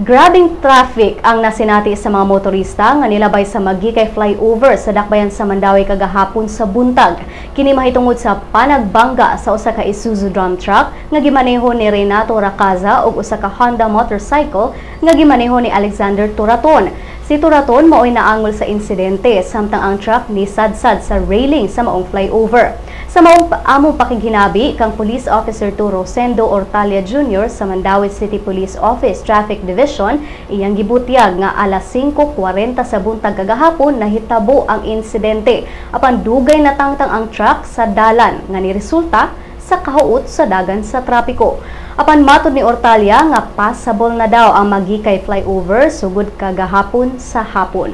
Grabing traffic ang nasinati sa mga motorista nga nilabay sa Magikay flyover sa dakbayan sa Mandawi kagahapon sa buntag. Kini mahitungod sa panagbangga sa usa ka Isuzu drum truck nga gimaneho ni Renato Racaza ug usa ka Honda motorcycle nga gimaneho ni Alexander Turaton. Si Turaton mao'y naangol sa insidente samtang ang truck ni sadsad sa railing sa maong flyover. Sa maong among pakighinabi kang Police Officer Turo Sendo Ortalia Jr. sa Mandawi City Police Office Traffic Division, iyang gibutyag nga alas 5.40 sa buntag kagahapon nahitabo ang insidente. Apan dugay natangtang ang truck sa dalan nga niresulta sa kahuot sa dagan sa trapiko. Apan matod ni Ortalia nga passable na daw ang magikay flyover sugod kagahapon sa hapon.